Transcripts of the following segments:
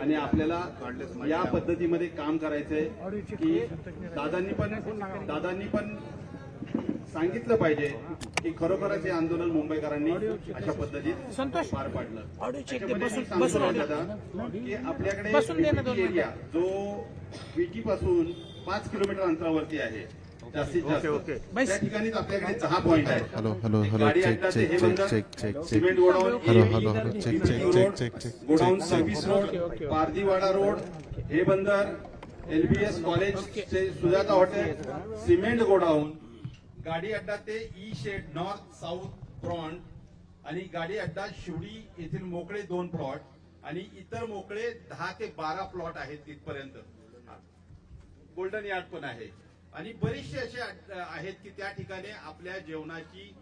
आणि आपल्याला या पद्धतीमध्ये काम करायचंय की दादांनी पण दादांनी पण सांगितलं पाहिजे की खरोखरच हे आंदोलन मुंबईकरांनी अशा पद्धतीत संतोष. पार पाडलं. की आपल्याकडे एरिया जो विटी पासून पाच किलोमीटर अंतरावरती आहे. जास्तीत जास्त. बस. त्या ठिकाणीच आपल्याकडे दहा पॉईंट आहेत हॅलो हॅलो हॅलो गाडी चेक अड्डा ते चेक हे चेक बंदर, check check check cement godown hello hello hello check check road, check check check godown check service road Pardiwada road हे बंदर एलबीएस कॉलेज चे सुजाता हॉटेल सिमेंट गोडाऊन. गाडी अड्डा ते E shed north south front आणि गाडी अड्डा शिवडी येथील मोकळे दोन प्लॉट आणि इतर मोकळे दहा ते बारा प्लॉट आहेत तिथपर्यंत. गोल्डन यार्ड पण आहे. आणि बरेचसे असे आहेत की त्या ठिकाणी आपल्या जेवणाची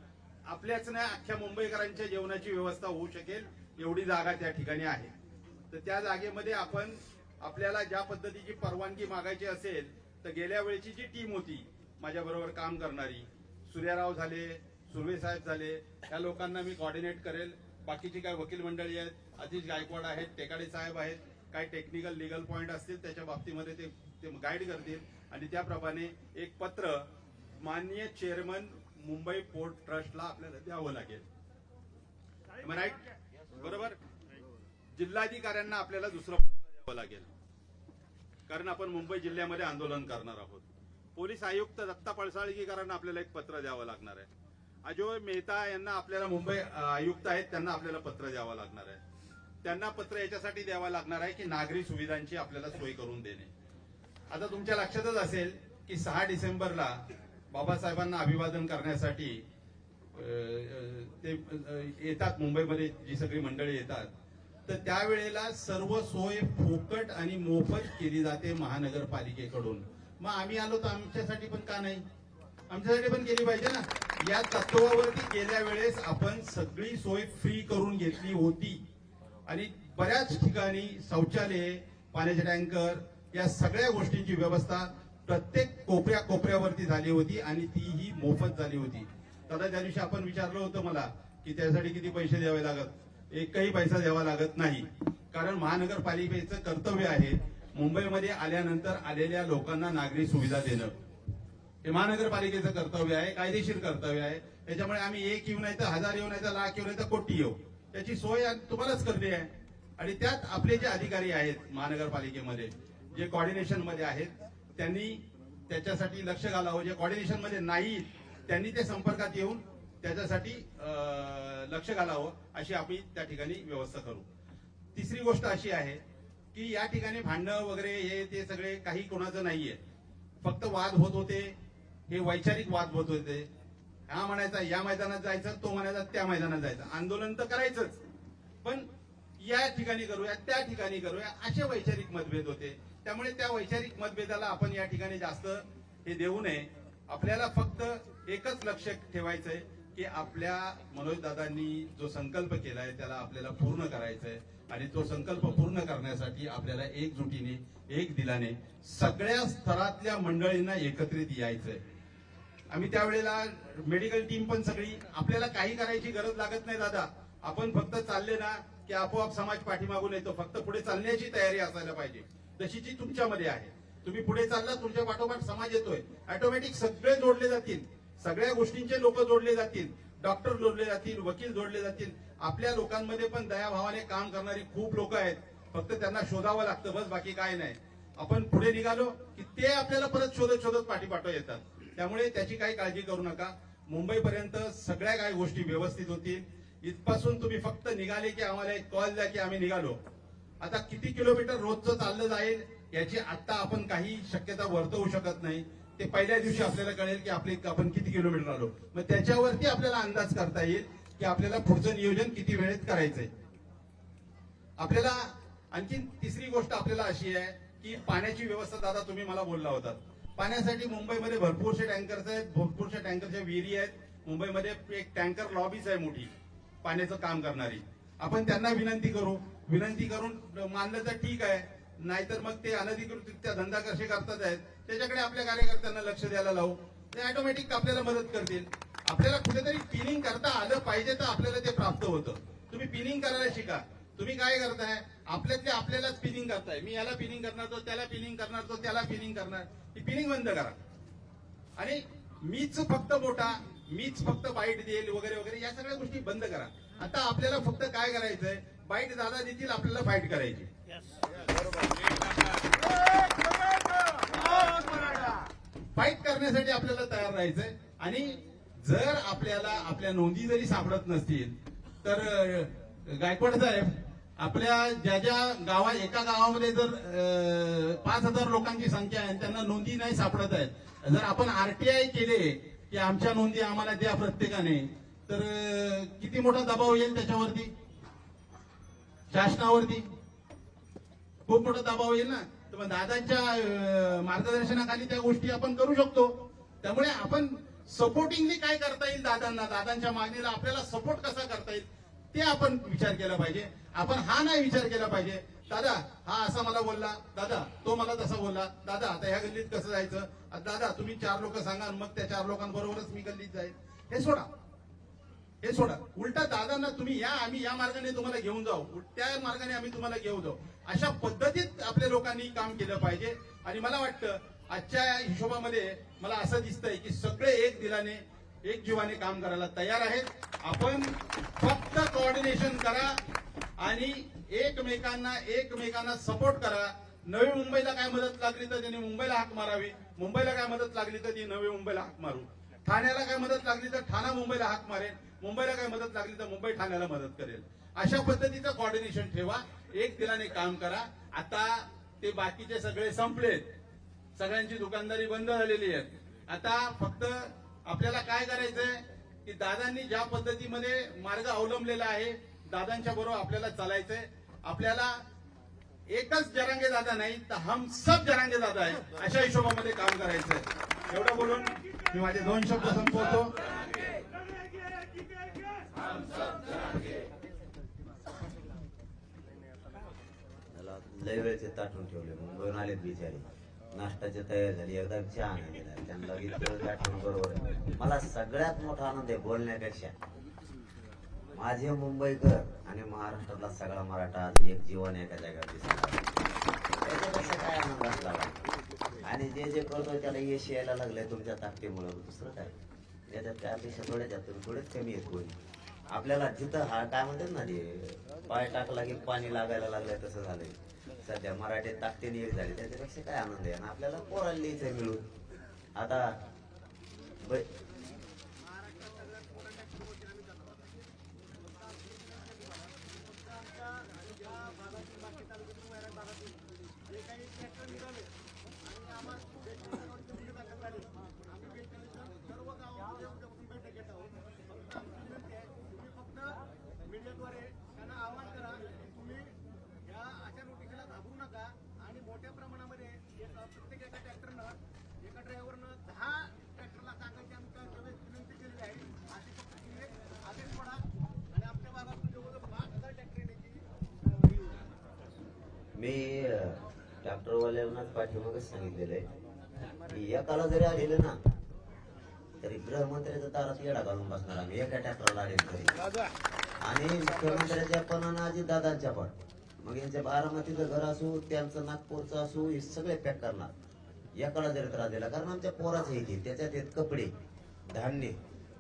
आपल्याच नाही अख्ख्या मुंबईकरांच्या जेवणाची व्यवस्था होऊ शकेल एवढी जागा त्या ठिकाणी आहे. तर त्या जागेमध्ये आपण आपल्याला ज्या पद्धतीची परवानगी मागायची असेल तर गेल्या वेळेची जी टीम होती माझ्याबरोबर काम करणारी सूर्याराव झाले सुर्वे साहेब झाले या लोकांना मी कॉर्डिनेट करेल. बाकीची काही वकील मंडळी आहेत अतिश गायकवाड आहेत टेकाडे साहेब आहेत काही टेक्निकल लिगल पॉईंट असतील त्याच्या बाबतीमध्ये ते ते गाईड करतील. आणि त्याप्रमाणे एक पत्र माननीय चेअरमन मुंबई पोर्ट ट्रस्टला आपल्याला द्यावं लागेल. राईट बरोबर? जिल्हाधिकाऱ्यांना आपल्याला दुसरं पत्र द्यावं लागेल. कारण आपण मुंबई जिल्ह्यामध्ये आंदोलन करणार आहोत. पोलीस आयुक्त दत्ता पळसाळगीकरांना आपल्याला एक पत्र द्यावं लागणार आहे. अजोय मेहता यांना आपल्याला मुंबई आयुक्त आहेत त्यांना आपल्याला पत्र द्यावं लागणार आहे. त्यांना पत्र याच्यासाठी द्यावं लागणार आहे की नागरी सुविधांची आपल्याला सोय करून देणे. आता तुमच्या लक्षातच असेल की सहा डिसेंबरला बाबासाहेबांना अभिवादन करण्यासाठी ते येतात मुंबईमध्ये जी सगळी मंडळी येतात. तर त्यावेळेला सर्व सोय फुकट आणि मोफत केली जाते महानगरपालिकेकडून. मग आम्ही आलो तर आमच्यासाठी पण का नाही? आमच्यासाठी पण केली पाहिजे ना. या तत्वावरती गेल्या वेळेस आपण सगळी सोय फ्री करून घेतली होती. आणि बऱ्याच ठिकाणी शौचालय पाण्याचे टँकर या सगळ्या गोष्टींची व्यवस्था प्रत्येक कोपऱ्या कोपऱ्यावरती झाली होती आणि तीही मोफत झाली होती. दादा त्या दिवशी आपण विचारलं होतं मला की त्यासाठी किती पैसे द्यावे लागत एकही पैसा द्यावा लागत नाही. कारण महानगरपालिकेचं कर्तव्य आहे मुंबईमध्ये आल्यानंतर आलेल्या लोकांना नागरी सुविधा देणं. हे महानगरपालिकेचं कर्तव्य आहे कायदेशीर कर्तव्य आहे. त्याच्यामुळे आम्ही एक येऊ नाही तर हजार येऊ नाही तर लाख येऊ नाही तर कोटी येऊ. त्याची सोय तुम्हालाच करणे आहे. आणि त्यात आपले जे अधिकारी आहेत महानगरपालिकेमध्ये जे कॉर्डिनेशनमध्ये आहेत त्यांनी त्याच्यासाठी लक्ष घालावं. जे कॉर्डिनेशनमध्ये नाही त्यांनी ते संपर्कात येऊन त्याच्यासाठी लक्ष घालावं अशी आम्ही त्या ठिकाणी व्यवस्था करू. तिसरी गोष्ट अशी आहे की या ठिकाणी भांडणं वगैरे हे ते सगळे काही कोणाचं नाहीये. फक्त वाद होत होते हे वैचारिक वाद होत होते. हा म्हणायचा या मैदानात जायचं तो म्हणायचा त्या मैदानात जायचं. आंदोलन तर करायचंच. पण या ठिकाणी करूया त्या ठिकाणी करूया असे वैचारिक मतभेद होते. त्यामुळे त्या वैचारिक मतभेदाला आपण या ठिकाणी जास्त हे देऊ नये. आपल्याला फक्त एकच लक्ष ठेवायचंय की आपल्या मनोज दादांनी जो संकल्प केलाय त्याला आपल्याला पूर्ण करायचंय. आणि तो संकल्प पूर्ण करण्यासाठी आपल्याला एकजुटीने एक दिलाने सगळ्या स्तरातल्या मंडळींना एकत्रित यायचंय. आम्ही त्यावेळेला मेडिकल टीम पण सगळी आपल्याला काही करायची गरज लागत नाही दादा. आपण फक्त चालले ना की आपोआप समाज पाठीमागून येतो. फक्त पुढे चालण्याची तयारी असायला पाहिजे. जशी जी तुमच्यामध्ये आहे. तुम्ही पुढे चालला तुमच्या पाठोपाठ समाज येतोय. ऑटोमॅटिक सगळे जोडले जातील. सगळ्या गोष्टींचे लोक जोडले जातील. डॉक्टर जोडले जातील वकील जोडले जातील. आपल्या लोकांमध्ये पण दयाभावाने काम करणारी खूप लोक आहेत. फक्त त्यांना शोधावं लागतं बस बाकी काय नाही. आपण पुढे निघालो की ते आपल्याला परत शोधत शोधत पाठीपाठव येतात. त्यामुळे त्याची काही काळजी करू नका. मुंबईपर्यंत सगळ्या काही गोष्टी व्यवस्थित होतील. इथपासून तुम्ही फक्त निघाले की आम्हाला एक कॉल द्या की आम्ही निघालो. आता किती किलोमीटर रोजचं चाललं जाईल याची आता आपण काही शक्यता वर्तवू शकत नाही. ते पहिल्या दिवशी आपल्याला कळेल की आपले आपण किती किलोमीटर आलो. मग त्याच्यावरती आपल्याला अंदाज करता येईल की आपल्याला पुढचं नियोजन किती वेळेत करायचंय. आपल्याला आणखी तिसरी गोष्ट आपल्याला अशी आहे की पाण्याची व्यवस्था दादा तुम्ही मला बोलला होता. पाण्यासाठी मुंबईमध्ये भरपूरशे टँकर्स आहेत भरपूरशा टँकरच्या विहिरी आहेत. मुंबईमध्ये एक टँकर लॉबीच आहे मोठी पाण्याचं काम करणारी. आपण त्यांना विनंती करू विनंती करून मानलं तर ठीक आहे. नाहीतर मग ते अनधिकृतरित्या धंदा कसे करतात आहेत. त्याच्याकडे आपल्या कार्यकर्त्यांना लक्ष द्यायला लावू. ते ऑटोमॅटिक आपल्याला मदत करतील. आपल्याला कुठेतरी पिनिंग करता आलं पाहिजे तर आपल्याला ते प्राप्त होतं. तुम्ही पिनिंग करायला शिका. तुम्ही काय करताय? आपल्यातले आपल्यालाच पिनिंग करताय. मी याला पिनिंग करणार तो त्याला पिनिंग करणार तो त्याला पिनिंग करणार. ही पिनिंग बंद करा. आणि मीच फक्त मोठा मीच फक्त बाईट देईल वगैरे वगैरे या सगळ्या गोष्टी बंद करा. आता आपल्याला फक्त काय करायचंय? बाईट दादा देतील आपल्याला फाईट करायची. फाईट करण्यासाठी आपल्याला तयार राहायचंय. आणि जर आपल्याला आपल्या नोंदी जरी सापडत नसतील तर गायकवाड साहेब आपल्या ज्या ज्या गावा एका गावामध्ये जर पाच हजार लोकांची संख्या आहे त्यांना नोंदी नाही सापडत आहेत जर आपण आरटीआय केले की आमच्या नोंदी आम्हाला द्या प्रत्येकाने तर किती मोठा दबाव येईल त्याच्यावरती? शासनावरती. खूप मोठा दबाव येईल ना. तर मग दादांच्या मार्गदर्शनाखाली त्या गोष्टी आपण करू शकतो. त्यामुळे आपण सपोर्टिंगली काय करता येईल दादांना? दादांच्या मागणीला आपल्याला सपोर्ट कसा करता येईल? ते आपण विचार केला पाहिजे. आपण हा नाही विचार केला पाहिजे. दादा हा असा मला बोलला. दादा तो मला तसा बोलला. दादा आता ह्या गल्लीत कसं जायचं? दादा तुम्ही चार लोक सांगा मग त्या चार लोकांबरोबरच मी गल्लीत जाईल. हे सोडा. हे सोडा. उलटा दादांना तुम्ही या आम्ही या मार्गाने तुम्हाला घेऊन जाऊ. त्या मार्गाने आम्ही तुम्हाला घेऊन जाऊ. अशा पद्धतीत आपल्या लोकांनी काम केलं पाहिजे. आणि मला वाटतं आजच्या हिशोबामध्ये मला असं दिसतंय की सगळे एक दिलाने एक जीवाने काम करायला तयार आहेत. आपण फक्त कोऑर्डिनेशन करा आणि एकमेकांना एकमेकांना सपोर्ट करा. नवी मुंबईला काय मदत लागली तर त्यांनी मुंबईला हाक मारावी. मुंबईला काय मदत लागली तर ती नवी मुंबईला हाक मारू. ठाण्याला काय मदत लागली तर ठाणा मुंबईला हाक मारेल मुंबईला काय मदत लागली तर मुंबई ठाण्याला मदत करेल. अशा पद्धतीचं कॉर्डिनेशन ठेवा एक दिलाने काम करा. आता ते बाकीचे सगळे संपलेत. सगळ्यांची दुकानदारी बंद झालेली आहे. आता फक्त आपल्याला काय करायचंय की दादांनी ज्या पद्धतीमध्ये मार्ग अवलंबलेला आहे दादांच्या बरोबर आपल्याला चालायचंय. आपल्याला एकच जरांगे दादा नाही तर हम सब जरांगे दादा आहे अशा हिशोबामध्ये काम करायचंय. एवढं बोलून मी माझे दोन शब्द संपवतो. लय वेळचे ताटून ठेवले मुंबईहून आलेत बिचारे. नाश्ताची तयार झाली एकदा चहा नाही दिला त्यांना इतकं ताटून बरोबर मला सगळ्यात मोठा आनंद आहे बोलण्यापेक्षा. माझे मुंबईकर आणि महाराष्ट्रातला सगळा मराठा आज एक जीवन एका जागा दिसला. त्याच्यापेक्षा काय आनंद असला आणि जे जे करतो त्याला यश यायला लागलंय तुमच्या ताकदीमुळे. दुसरं काय? त्याच्यात काय अपेक्षा थोड्याच आहेत थोडेच कमी आहेत कोणी. आपल्याला जिथं हा काय म्हणतात ना ते पाय टाकला की पाणी लागायला लागलंय तसं झालंय. सध्या मराठी ताकदीने एक झाली त्याच्यापेक्षा काय आनंद आहे? आणि आपल्याला पोराला लिहायचंय मिळून. आता ब- मीडियाद्वारे त्यांना आवाहन करा की तुम्ही या अशा नोटिशीला घाबरू नका आणि मोठ्या प्रमाणामध्ये एक प्रत्येक एका ट्रॅक्टरनं एका ड्रायव्हरनं दहा ट्रॅक्टरला सांगायची आम्ही काय प्रवेश विनंती केलेली आहे अशी फक्त तुम्ही एक आदेश पडा आणि आमच्या भागातून जवळजवळ पाच हजार ट्रॅक्टर येण्याची मी डॉक्टरवाल्यांनाच पाठीमागच सांगितलेलं आहे की एकाला जरी आलेलं ना तरी गृहमंत्र्याच्या दारात येडा घालून बसणार आम्ही. एका ट्रॅक्टरला आलेलं तरी. आणि मुख्यमंत्र्याच्या पण आणि अजित दादांच्या पण. मग यांच्या बारामतीचं घर असू त्यांचं नागपूरचं असू हे सगळे पॅक करणार. एकाला जरी त्रास दिला कारण आमच्या पोराच आहे त्याच्यात येत कपडे धान्य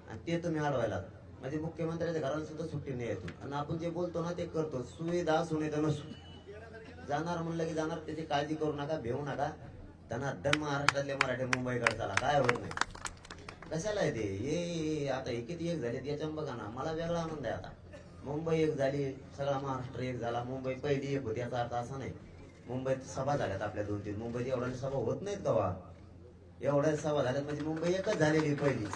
आणि ते तुम्ही अडवायला म्हणजे मुख्यमंत्र्याच्या घराला सुद्धा सुट्टी नाही येतो आणि आपण जे बोलतो ना ते करतो. सुविधा सुविधा नसू. जाणार म्हणलं की जाणार त्याची काळजी करू नका भेऊ नका. त्यांना दर महाराष्ट्रातले मराठी मुंबईकडे चला काय होत नाही. कशाला आहे ते? हे आता एक किती एक झाले याच्यावर बघा ना. मला वेगळा आनंद आहे आता. मुंबई एक झाली सगळा महाराष्ट्र एक झाला. मुंबई पहिली एक होती याचा अर्थ असा नाही. मुंबईत सभा झाल्यात आपल्या दोन तीन. मुंबईत एवढ्या सभा होत नाहीत गवा एवढ्या सभा झाल्यात म्हणजे मुंबई एकच झालेली पहिली.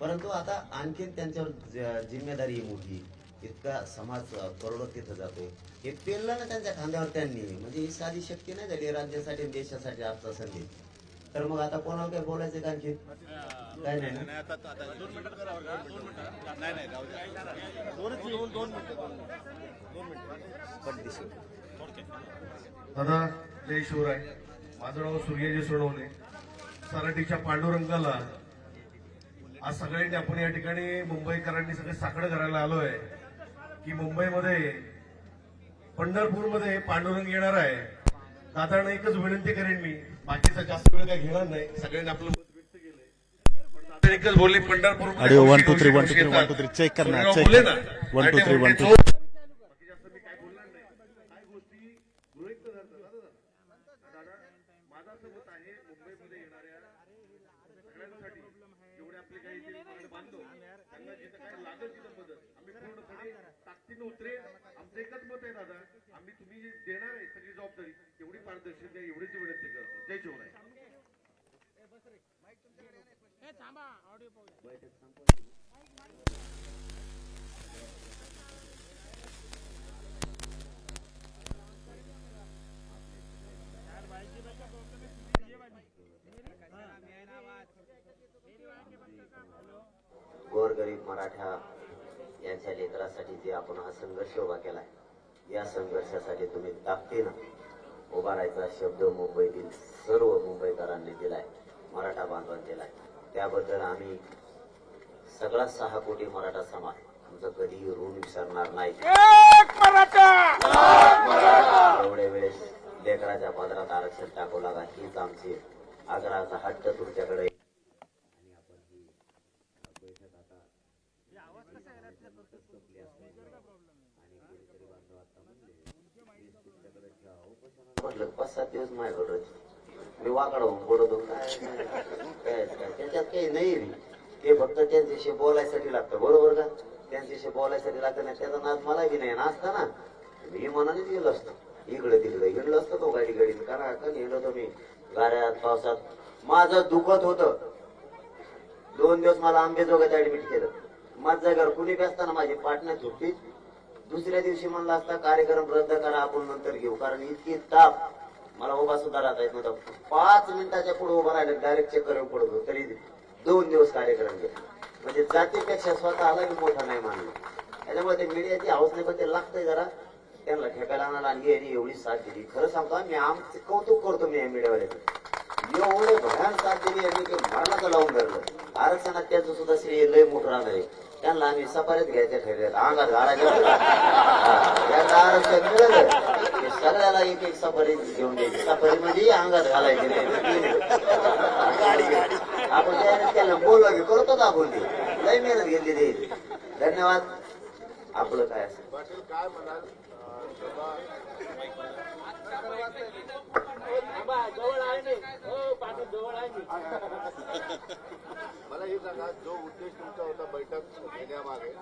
परंतु आता आणखीन त्यांच्यावर जिम्मेदारी मोठी. इतका समाज करोडो तिथं जातो हे पेरलं ना त्यांच्या खांद्यावर त्यांनी. म्हणजे ही साधी शक्ती नाही झाली राज्यासाठी देशासाठी आजचा संधी. तर मग आता कोणाला काय बोलायचं का आणखी? काय नाही दादा जय शिवराय. माझं नाव सूर्यजी सोडवणे सराटीच्या पांडुरंगाला आज सगळ्यांनी आपण या ठिकाणी मुंबईकरांनी सगळे साकडं करायला आलोय की मुंबईमध्ये पंढरपूरमध्ये पांडुरंग येणार आहे. दादांना एकच विनंती करेन मी बाकीचा जास्त वेळ काय घेणार नाही. सगळ्यांनी आपलं मत व्यक्त केलंय. पण दादा एकच बोलले Pandharpur one two three one two three one two three check कर ना चेक बोलले ना one two three one two बाकी जास्त मी काय बोलणार नाही काही गोष्टी गृहीत न धरता दादा दादा माझं असं मत आहे मुंबईमध्ये येणाऱ्या सगळ्यांसाठी जेवढे आपले काही इथे मागणे बांधतो त्यांना जिथं काय लागेल तिथं मदत आम्ही पूर्णपणे ताकदीनं उतरे आमचं एकच मत आहे दादा आम्ही तुम्ही जे देणार आहे सगळी जबाबदारी पारदर्शक आहे एवढीच विनंती करतो. जय शिवराय. गोरगरीब मराठा यांच्या लेकरासाठी जे आपण हा संघर्ष उभा केलाय या संघर्षासाठी तुम्ही ताकदीनं उभा राहायचा शब्द मुंबईतील सर्व मुंबईकरांनी दिलाय मराठा बांधवांनी दिलाय. त्याबद्दल आम्ही सगळा सहा कोटी मराठा समाज आमचं कधीही ऋण विसरणार नाही. एवढ्या वेळेस लेकराच्या पदरात आरक्षण टाकू लागा हीच आमची आग्रहाचा हट्ट तुमच्याकडे म्हटलं पाच सात दिवस माझ्याकडे होते. मी वाकडा होऊन पडतो काय काय काय त्याच्यात काही नाही ते फक्त त्यांच्याशी बोलायसाठी लागतं बरोबर का? त्यांच्याशी बोलायसाठी लागतं ना त्याचा नाद मला बी नाही. नाचता ना मी मनानेच गेलो असतो. इकडे तिकडे हिंडलो असतो तो गाडी गाडीत करा का हिंडलो तो मी. गाड्यात पावसात माझं दुखत होतं. दोन दिवस मला आंबेजोगात ऍडमिट केलं. माझं जागेवर कुणी बी असताना माझी पाटण्या सुट्टी दुसऱ्या दिवशी म्हणला असता कार्यक्रम रद्द करा आपण नंतर घेऊ. कारण इतकी ताप मला उभा सुद्धा राहता येत नव्हता. पाच मिनिटाच्या पुढे उभा राहिलं डायरेक्ट चेक करून पडत होतो. तरी दोन दिवस कार्यक्रम गेले. म्हणजे जातीपेक्षा स्वतःला मी मोठा नाही मानलं. त्याच्यामुळे ते मीडियाची हाऊस नाही पण ते लागतंय जरा. त्यांना ठेकायला आणायला आणि यांनी एवढी साथ दिली. खरं सांगतो मी आमचे कौतुक करतो मी या मीडियावाल्याचं एवढे भयान साथ दिली यांनी की मरणाचं लावून धरलं. आरक्षणात त्याचं सुद्धा श्रेय लय मोठं राहणार आहे. त्यांना आम्ही सपारीत घ्यायच्या ठरले अंगात घालायच्या याचं आरक्षण की सगळ्याला एक एक सफारी घेऊन द्यायची. सफारी म्हणजे अंगात घालायची नाही आपण त्याला बोलवा करतो का आपण ते. लय मेहनत घेतली ते. धन्यवाद. आपलं काय असेल? काय म्हणाल? मला हे सांगा जो उद्देश तुमचा होता बैठक घेण्यामागे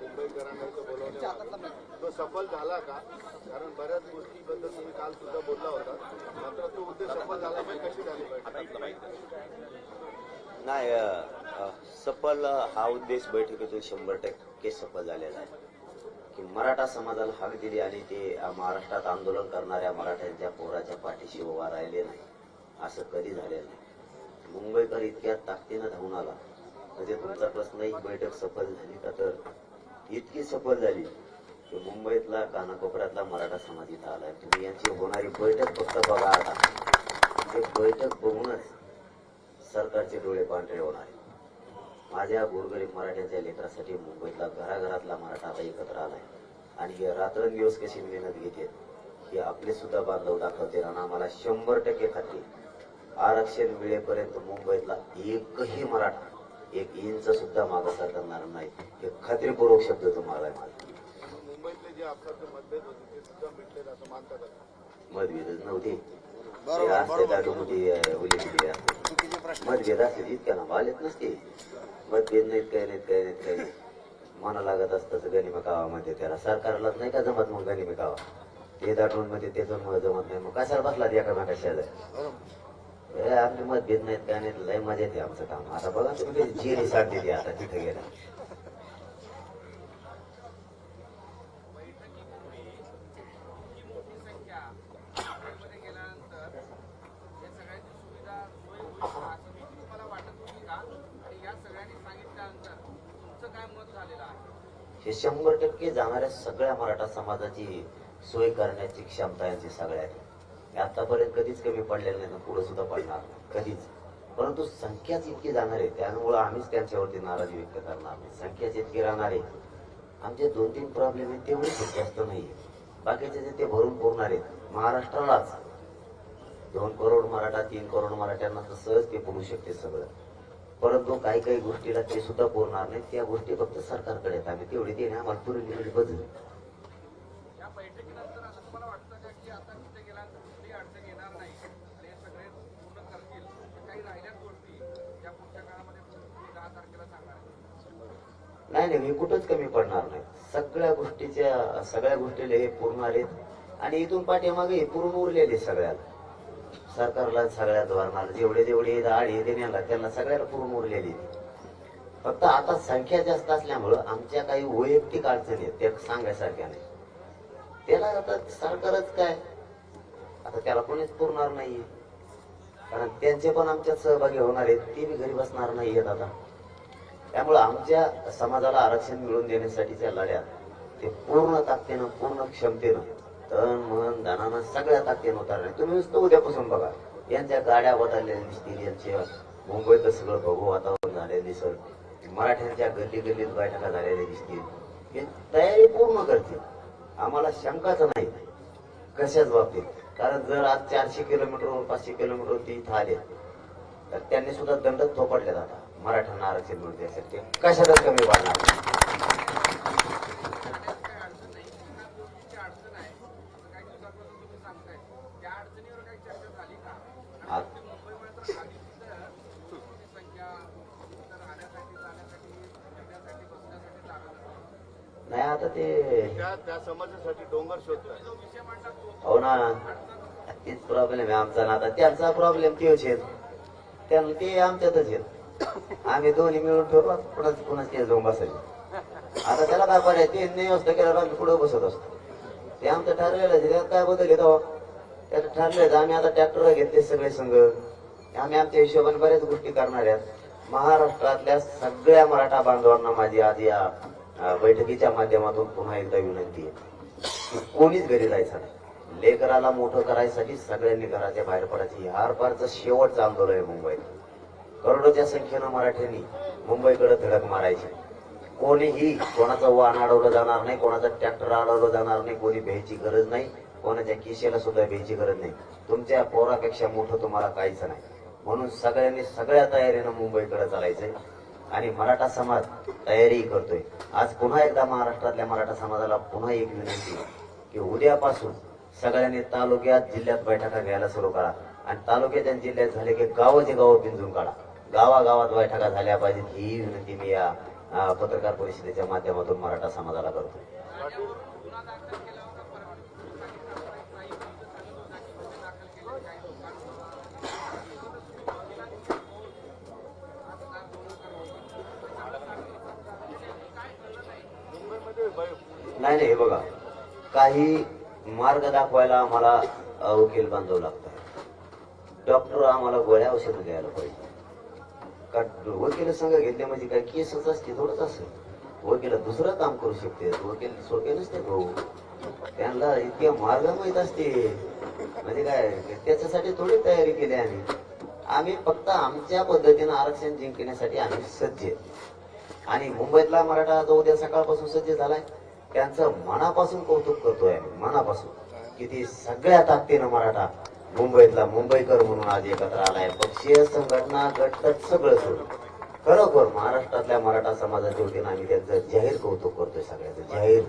मुंबईकरांना इथं तो सफल झाला का? कारण बऱ्याच गोष्टीबद्दल तुम्ही काल सुद्धा बोलला होता. मात्र तो उद्देश सफल झाला पाहिजे कशी झाली नाही सफल हा उद्देश बैठकीतून शंभर टक्के सफल झालेला आहे. की मराठा समाजाला हाक दिली आणि ते महाराष्ट्रात आंदोलन करणाऱ्या मराठ्यांच्या पोराच्या पाठीशी उभा राहिले नाही. असं कधी झालेलं नाही. मुंबईकर इतक्या ताकदीनं धावून आला. म्हणजे तुमचा प्रश्न ही बैठक सफल झाली का तर? इतकी सफल झाली की मुंबईतला कानाकोपऱ्यातला मराठा समाज इथं आलाय. तुम्ही यांची होणारी बैठक फक्त बघा आता. ते बैठक बघूनच सरकारचे डोळे पांढरे होणार माझ्या गोरगरीब मराठ्यांच्या लेकरासाठी मुंबईतला घराघरातला मराठा आता एकत्र आलाय. आणि हे रात्रंदिवस कशी मेहनत घेते हे आपले सुद्धा बांधव दाखवते आणि आम्हाला शंभर टक्के खात्री आरक्षण मिळेपर्यंत मुंबईतला एकही मराठा एक इंच सुद्धा मागासा करणार नाही. हे खात्रीपूर्वक शब्द तुम्हाला आहे मुंबईतले जे मतभेद होते ते सुद्धा मिटले असं मानतात आता. मतभेदच नव्हते. ते असते मतभेद असते इतक्या ना आलेच नसते मतभेद नाहीत काय नाहीत काय नाहीत काय नाही. मना लागत असतं गणिमा कावामध्ये त्याला सरकारलाच नाही का जमत मग गनिमी कावा ते दाटून मध्ये ते जमत जमत नाही. मग कशाला बसला एकामेका शेजारी? ए, आपले मतभेद नाहीत काय नाहीत. लय मजा येते आमचं काम. आता बघा तुम्ही जिरी साथ दिली आता तिथे गेला हे शंभर टक्के जाणाऱ्या सगळ्या मराठा समाजाची सोय करण्याची क्षमता यांची सगळ्यात आतापर्यंत कधीच कमी पडलेलं नाही ना पुढे सुद्धा पडणार कधीच. परंतु संख्याच इतकी जाणार आहे त्यामुळे आम्हीच त्यांच्यावरती नाराजी व्यक्त करणार नाही. संख्याच इतकी राहणार आहे. आमचे दोन तीन प्रॉब्लेम आहेत तेवढे खूप जास्त नाही बाकीचे जे ते भरून पुरणार आहेत महाराष्ट्रालाच. दोन करोड मराठा तीन करोड मराठ्यांना तर सहज ते पुरू शकते सगळं. परंतु काही काही गोष्टीला ते सुद्धा बोलणार नाही त्या गोष्टी फक्त सरकारकडे येतात आम्ही तेवढी देणे आम्हाला पुरवली म्हणजे बदल. नाही नाही नाही मी कुठंच कमी पडणार नाही. सगळ्या गोष्टीच्या सगळ्या गोष्टीला हे पुरणार आहेत आणि इथून पाठीमागे हे पुरून उरलेले सगळ्याला. सरकारला सगळ्या धोरणाला जेवढे जेवढे आड देण्याला नेला त्यांना सगळ्याला पुरून उरलेली फक्त आता संख्या जास्त असल्यामुळं आमच्या काही वैयक्तिक अडचणी आहेत त्या सांगायसारख्या नाही. त्याला आता सरकारच काय? आता त्याला कोणीच पुरणार नाहीये. कारण त्यांचे पण आमच्यात सहभागी होणार आहेत ते बी घरी बसणार नाहीयेत आता. त्यामुळं आमच्या समाजाला आरक्षण मिळवून देण्यासाठीच्या लढ्यात ते पूर्ण ताकदीनं पूर्ण क्षमतेनं तन मन धनानं सगळ्या ताकदीनं उतरले तुम्ही नुसतं उद्यापासून बघा. यांच्या गाड्या बदललेल्या दिसतील यांच्या मुंबईत सगळं भगू वातावरण झालेलं दिसत मराठ्यांच्या गल्ली गल्लीत बैठका झालेल्या दिसतील. हे तयारी पूर्ण करतील. आम्हाला शंकाच नाही. कशाच बाबतीत? कारण जर आज चारशे किलोमीटरवर पाचशे किलोमीटर ते इथं आले तर त्यांनी सुद्धा दंड थोपटले जातात मराठ्यांना आरक्षण मिळते कशातच कमी वाढणार काही अडचण नाही पुन्हा दोन्हीची अडचण आहे आता काही दिवसांपासून तुम्ही सांगताय त्या अडचणीवर काही चर्चा झाली का कारण आ- ते मुंबईमुळे तर खाली तिथं लोकांची संख्या तिथं राहण्यासाठी जाण्यासाठी फिरण्यासाठी बसण्यासाठी जागा नाही. नाही आता ते त्या त्या समस्येसाठी डोंगर शोधताय जो विषय मांडला तो हो ना. तीच प्रॉब्लेम आहे आमचा ना. आता त्यांचा प्रॉब्लेम तेच आहेत त्यांना ते आमच्यातच आहेत. आम्ही दोन्ही मिळून ठेवलो कुणाच कुणाच ते जाऊन बसायचे. आता त्याला काय पर्याय? ते नाही व्यवस्था केल्यावर आम्ही पुढे बसत असतो. ते आमचं ठरलेलं त्यात काय बदल येतो त्यात ठरलंय आम्ही आता ट्रॅक्टर घेतले सगळे संघ. आम्ही आमच्या हिशोबाने बऱ्याच गोष्टी करणार आहेत. महाराष्ट्रातल्या सगळ्या मराठा बांधवांना माझी आधी आ बैठकीच्या माध्यमातून पुन्हा एकदा विनंती आहे की कोणीच घरी जायचं नाही. लेकराला मोठं करायसाठी सगळ्यांनी घराच्या बाहेर पडायची. हे आरपारचं शेवटचं आंदोलन आहे मुंबईत. करोडोच्या संख्येनं मराठ्यांनी मुंबईकडे धडक मारायची. कोणीही कोणाचं वाहन अडवलं जाणार नाही कोणाचं ट्रॅक्टर अडवलं जाणार नाही कोणी भ्यायची गरज नाही कोणाच्या किशेला सुद्धा भ्यायची गरज नाही. तुमच्या पोरापेक्षा मोठं तुम्हाला काहीच नाही. म्हणून सगळ्यांनी सगळ्या तयारीनं मुंबईकडे चालायचंय. आणि मराठा समाज तयारी करतोय. आज पुन्हा एकदा महाराष्ट्रातल्या मराठा समाजाला पुन्हा एक विनंती की उद्यापासून सगळ्यांनी तालुक्यात जिल्ह्यात बैठका घ्यायला सुरू करा. आणि तालुक्यात आणि जिल्ह्यात झाले की गावाचे गाव पिंजून काढा. गावागावात बैठका झाल्या पाहिजेत ही विनंती मी या पत्रकार परिषदेच्या माध्यमातून मराठा समाजाला करतो गुन्हा दाखल केल्यावर का परवानगी सांगितलं नाही गुन्हे दाखल केले काही लोकांवर मुंबईमध्ये बै- नाही नाही हे बघा. काही मार्ग दाखवायला आम्हाला वकील बांधावं लागतं डॉक्टर आम्हाला गोळ्या औषधं द्यायला पाहिजे. का वकील संघ घेतले म्हणजे काय? केसच असते थोडंच असेल वकील दुसरं काम करू शकते. वकील सोपे नसते भाऊ. त्यांना इतके मार्ग माहीत असते. म्हणजे काय? त्याच्यासाठी थोडी तयारी केली आम्ही. आम्ही फक्त आमच्या पद्धतीनं आरक्षण जिंकण्यासाठी आम्ही सज्ज आणि मुंबईतला मराठा जो उद्या सकाळपासून सज्ज झालाय. त्यांचं मनापासून कौतुक करतोय मनापासून. किती सगळ्या ताकदीनं मराठा मुंबईतला मुंबईकर म्हणून आज एकत्र आलाय. पक्षीय संघटना गटतट सगळं सोडून. खरोखर महाराष्ट्रातल्या मराठा समाजाच्या वतीनं आम्ही त्यांचं जाहीर कौतुक करतोय सगळ्याचं. जाहीर.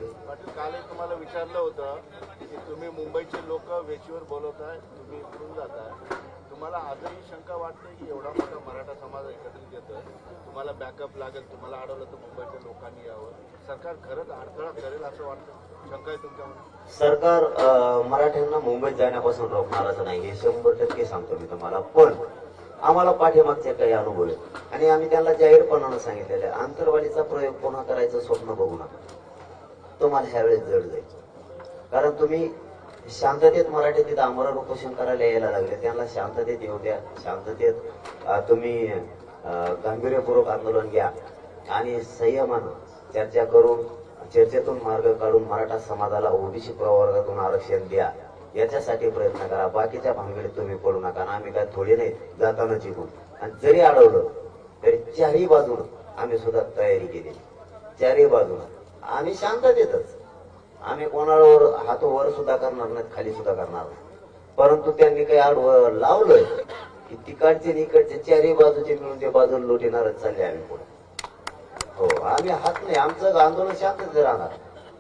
काल तुम्हाला विचारलं होतं की तुम्ही मुंबईचे लोक वेचीवर बोलवताय तुम्ही जाताय. तुम्हाला आजही शंका वाटते की एवढा मोठा मराठा समाज एकत्रित येतोय? तुम्हाला बॅकअप लागेल तुम्हाला अडवलं तर मुंबईच्या लोकांनी यावं. सरकार खरंच अडथळा करेल असं वाटतं? शंका आहे तुमच्या सरकार मराठ्यांना मुंबईत जाण्यापासून रोखणारच नाही हे शंभर टक्के सांगतो मी तुम्हाला. पण आम्हाला पाठीमागचे काही अनुभव आहेत. आणि आम्ही त्यांना जाहीरपणानं सांगितलेलं आहे आंतरवालीचा प्रयोग पुन्हा करायचं स्वप्न बघू नका. तुम्हाला ह्यावेळेस जड जाईल. कारण तुम्ही शांततेत मराठी तिथं आमरण उपोषण करायला यायला लागले. त्यांना शांततेत येऊ द्या. शांततेत तुम्ही गांभीर्यपूर्वक आंदोलन घ्या आणि संयमानं चर्चा करून चर्चेतून मार्ग काढून मराठा समाजाला ओबीसी प्रवर्गातून आरक्षण द्या. याच्यासाठी प्रयत्न करा. बाकीच्या भानगडीत तुम्ही पडू नका आम्ही काय थोडे नाही जाताना जिंकू. आणि जरी अडवलं तरी चारही बाजून आम्ही सुद्धा तयारी केली. चारही बाजून. आम्ही शांततेतच. आम्ही कोणावर हात वर सुद्धा करणार नाहीत खाली सुद्धा करणार नाही. परंतु त्यांनी काही आडवं लावलंय की तिकडचे निकडचे इकडचे चारही बाजूचे मिळून ते बाजूला लोटीनारच चालले आम्ही पुढे. हो आम्ही हात नाही आमचं आंदोलन शांतच राहणार.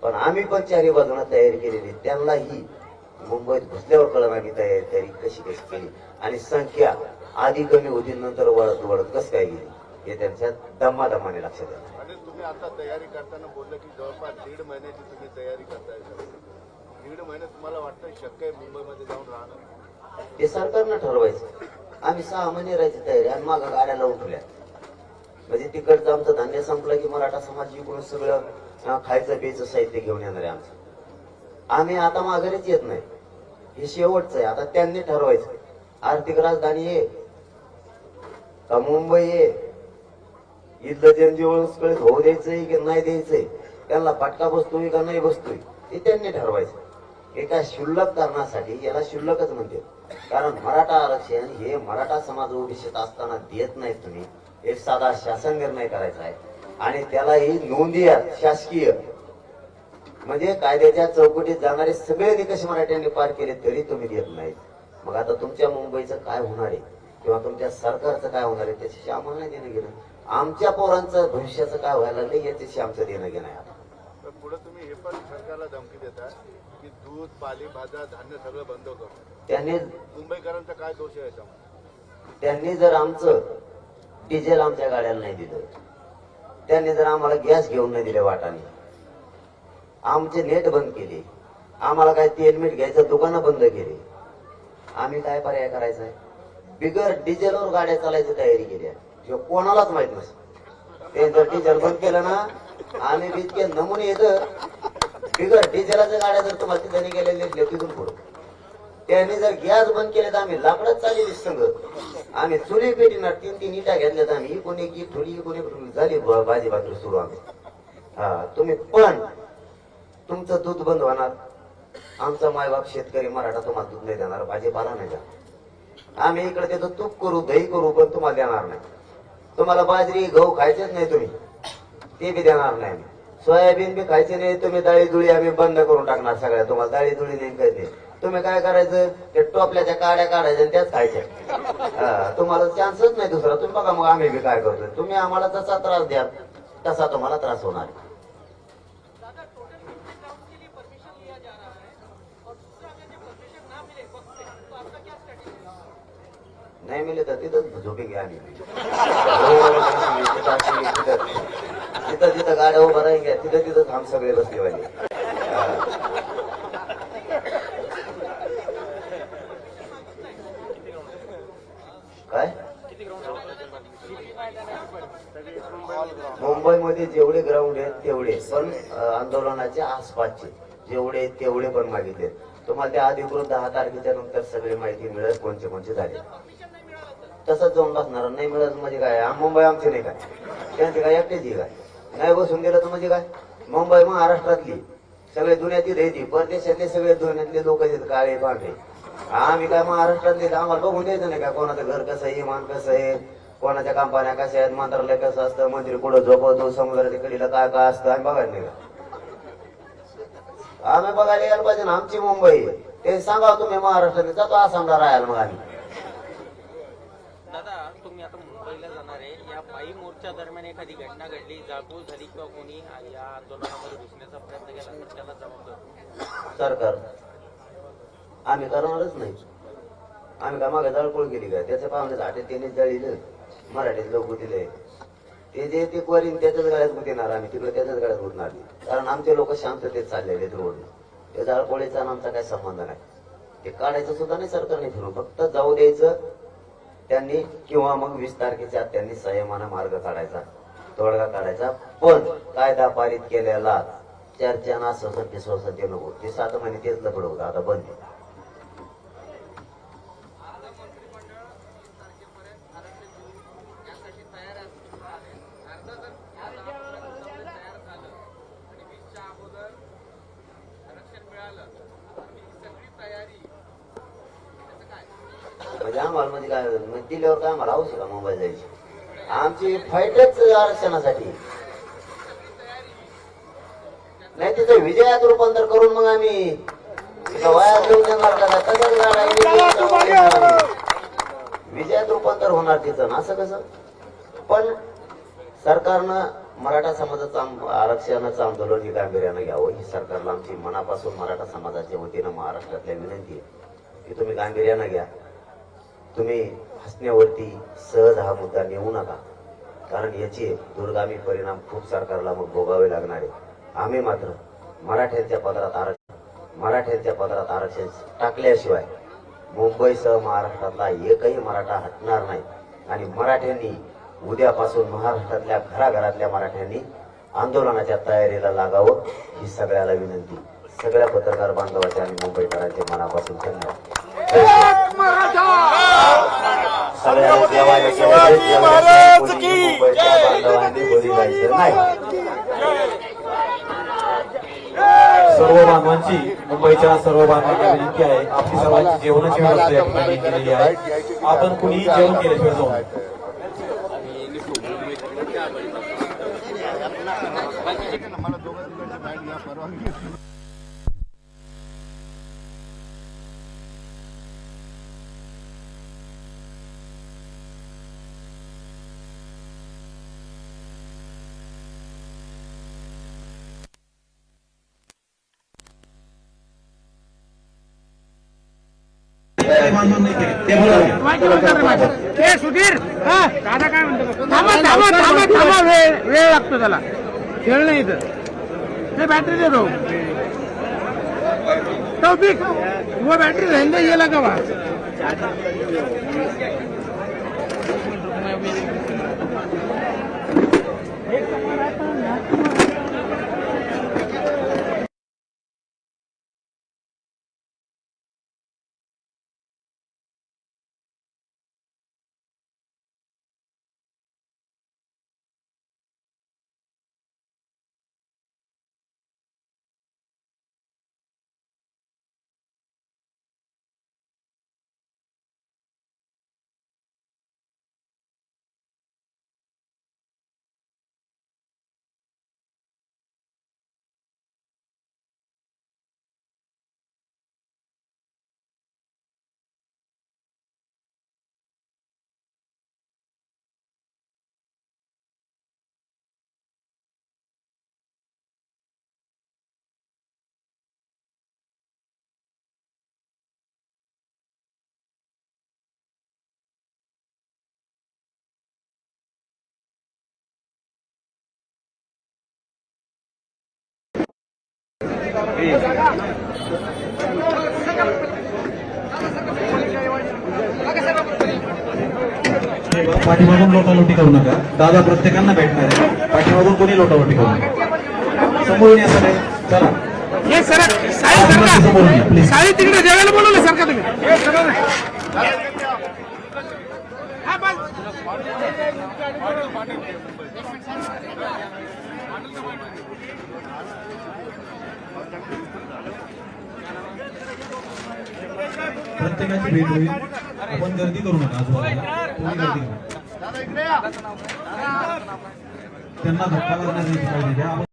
पण आम्ही पण चारही बाजूला तयारी केलेली त्यांनाही मुंबईत घुसल्यावर कळलं आम्ही तयारी तयारी कशी कशी केली. आणि संख्या आधी कमी होती नंतर वळत वळत कसं काय गेली हे त्यांच्या दमादमाने लक्षात येणार तुम्ही आता तयारी करताना बोललं की जवळपास दीड महिन्याची तुम्ही तयारी करताय दीड महिने तुम्हाला वाटतं शक्य आहे मुंबईमध्ये जाऊन राहणं? ते सरकारनं ठरवायचं. आम्ही सहा महिने राहायची तयारी आणि मागं गाड्या लावून ठेवल्या म्हणजे तिकडचं आमचं धान्य संपलं की मराठा समाज इकडून सगळं खायचं प्यायचं साहित्य घेऊन येणार आहे आमचं. आम्ही आता माघारीच येत नाही. हे शेवटचं आहे. आता त्यांनी ठरवायचं. आर्थिक राजधानी आहे का मुंबई आहे इथलं जनजीवन होऊ द्यायचंय की नाही द्यायचंय? त्यांना फटका बसतोय का नाही बसतोय? ते त्यांनी ठरवायचं. एका शुल्लक कारणासाठी याला शुल्लकच म्हणते कारण मराठा आरक्षण हे मराठा समाज ओबीसीत असताना देत नाही तुम्ही. एक साधा शासन निर्णय करायचा आहे. आणि त्यालाही नोंदी शासकीय. म्हणजे कायद्याच्या चौकटीत जाणारे सगळे निकष मराठ्यांनी पार केले तरी तुम्ही देत नाही मग आता तुमच्या मुंबईचं काय होणार आहे? किंवा तुमच्या सरकारचं काय होणार आहे? त्याच्याशी आम्हाला नाही देणं घेणं. आमच्या पोरांचं भविष्याचं काय व्हायला लागलं याच्याशी आमचं देणं घेणं आहे पुढे तुम्ही हे पण सरकारला धमकी देता की दूध पालेभाज्या धान्य सगळं बंद करू त्यांनी मुंबईकरांचा काय दोष आहे याच्यामध्ये? त्यांनी जर आमचं डिझेल आमच्या गाड्याला नाही दिलं त्यांनी जर आम्हाला गॅस घेऊन नाही दिले वाटाने आमचे नेट बंद केले आम्हाला काय तेल मीठ घ्यायचं दुकानं बंद केली आम्ही काय पर्याय करायचा आहे? बिगर डिझेलवर गाड्या चालायची तयारी केली आहे. हे कोणालाच माहीत नसत ते जर डिझेल बंद केलं ना आम्ही इतके नमुने येत बिगर डिझेलाच्या गाड्या जर तुम्हाला तिथे गेलेले गेलेल्या तिथून पुढे. त्यांनी जर गॅस बंद केले तर आम्ही लाकडच चाललेली संघ. आम्ही चुली पेटीणार तीन तीन इटा घेतल्यात आम्ही. कोणी की थोडी कोणी झाली ब- भाजी भाकरी सुरू आम्ही. हा तुम्ही पण तुमचं दूध बंद होणार. आमचा मायबाप शेतकरी मराठा तुम्हाला दूध नाही देणार भाजीपाला नाही देणार. आम्ही इकडे त्याचं तूप करू दही करू पण तुम्हाला देणार नाही. तुम्हाला बाजरी गहू खायचेच नाही तुम्ही. ते बी देणार नाही. सोयाबीन बी खायचे नाही. तुम्ही डाळी दुळी आम्ही बंद करून टाकणार सगळ्या. तुम्हाला डाळी दुळी नाही तुम्ही काय करायचं? ते टोपल्याच्या काड्या काढायच्या आणि त्याच खायच्या. तुम्हाला चान्सच नाही दुसरा. तुम्ही बघा मग आम्ही बी काय करतोय. तुम्ही आम्हाला जसा त्रास द्या तसा तुम्हाला त्रास होणार दादा टोटल फिफ्टी ग्राउंड के लिए परमिशन लिया जा रहा है और दूसरा अगर जब परमिशन ना मिले वक्त पे तो आपका क्या स्ट्रेटेजी नाही मिले तर तिथंच झोपे घ्या आम्ही. तिथं तिथं गाड्या उभा राहील घ्या तिथं तिथं थांब सगळे बसले पाहिजे काय? मुंबईमध्ये जेवढे ग्राउंड आहेत तेवढे पण आंदोलनाचे आंदोलनाच्या आसपासचे. जेवढे तेवढे पण मागितले तुम्हाला त्या अधिकृत दहा तारखेच्या नंतर सगळी माहिती मिळेल कोणते कोणते झाले. तसंच जाऊन बसणार. नाही मिळत म्हणजे काय? मुंबई आमची नाही काय त्यांची काय एकट्याची काय नाही बसून गेलं तर म्हणजे काय? मुंबई महाराष्ट्रातली. सगळे दुनियातील येते परदेशातले सगळे दुनियातले लोक आहेत काळे पांढरे. आम्ही काय महाराष्ट्रातले आम्हाला बघून द्यायचं नाही का कोणाचं घर कसं आहे इमान कसं आहे कोणाच्या कंपन्या कशा आहेत मंत्रालय कसं असतं मंदिर कुठं झोपवतो समुद्राच्या कडीला काय काय असतं आम्ही बघायला नाही आम्ही बघायला यायला पाहिजे ना आमची मुंबई आहे. ते सांगा तुम्ही महाराष्ट्रातले जातो आसामला राहायला मग आम्ही दादा तुम्ही आता मुंबईला जाणार आहे या पायी मोर्चा दरम्यान एखादी घटना घडली जागूर झाली किंवा कोणी या आंदोलनामध्ये घुसण्याचा प्रयत्न केला तर त्याला जबाबदार सरकार. आम्ही करणारच नाही. आम्ही का मागे जळपोळ केली काय त्याच्या पाहुणे झाटे त्याने जळीलं. मराठीत लोक दिले. ते जे ते करीन त्याच्याच गाड्यात गुंतणार आम्ही. तिकडे त्याच्याच गाड्यात गुंतणार कारण आमचे लोक शांततेत चाललेले रोडनं रोड ते जाळपोळीचा आणि आमचा काही संबंध नाही. ते काढायचं सुद्धा नाही सरकारने फिरून. फक्त जाऊ द्यायचं त्यांनी किंवा मग वीस तारखेच्या त्यांनी संयमानं मार्ग काढायचा तोडगा काढायचा. पण कायदा पारित केलेला चर्चा ना ससन ते नको. ते सात महिने तेच लपड होतं. आता बंद आहे. म्हणजे आम्हाला म्हणजे काय म्हणजे दिल्यावर काय आम्हाला आवश्यक आहे मुंबई जायची आमची फाईटच आरक्षणासाठी. नाही तिचं विजयात रूपांतर करून मग आम्ही वाया घेऊन का. विजयात रूपांतर होणार तिचं ना असं कसं? पण सरकारनं मराठा समाजाचं आरक्षणाचं आंदोलन हे गांभीर्यानं घ्यावं. ही सरकारला आमची मनापासून मराठा समाजाच्या वतीनं महाराष्ट्रातल्या विनंती आहे की तुम्ही गांभीर्यानं घ्या. तुम्ही हसण्यावरती सहज हा मुद्दा नेऊ नका. कारण याचे दूरगामी परिणाम खूप सरकारला मग भोगावे लागणार आहे. आम्ही मात्र मराठ्यांच्या पदरात आरक्षण मराठ्यांच्या पदरात आरक्षण टाकल्याशिवाय मुंबईसह महाराष्ट्रातला एकही मराठा हटणार नाही. आणि मराठ्यांनी उद्यापासून महाराष्ट्रातल्या घराघरातल्या मराठ्यांनी आंदोलनाच्या तयारीला लागावं ही सगळ्याला विनंती. सगळ्या पत्रकार बांधवाच्या आणि मुंबईकरांचे मनापासून धन्यवाद. सर्व बांधवांची मुंबईच्या सर्व बांधवांना विनंती आहे आपली सर्वांची जेवणाची व्यवस्था या ठिकाणी केलेली आहे. आपण कुणीही जेवण केल्याशिवाय जाऊ ए सुधीर! दादा काय म्हणतो थांबा थांबा थांबा थांबा वेळ वेळ लागतो त्याला. खेळ नाही इथं. ते बॅटरी देतो टॉपिक वो बॅटरी रहने ये लगा हुआ पाठीमागून लोटालोटी करू नका. दादा प्रत्येकांना भेटणार आहे. पाठीमागून कोणी लोटालोटी करू नका. समोरून या सगळे चला. हे सर साई तिकडे जेवायला बोलवलं सर का तुम्ही हे सरळ नाही. हा, बस. प्रत्येकाची भेट होईल. आपण गर्दी करू नका आजूबाजूला. गर्दी करू. त्यांना धक्का लागण्याची काळजी घ्या आपण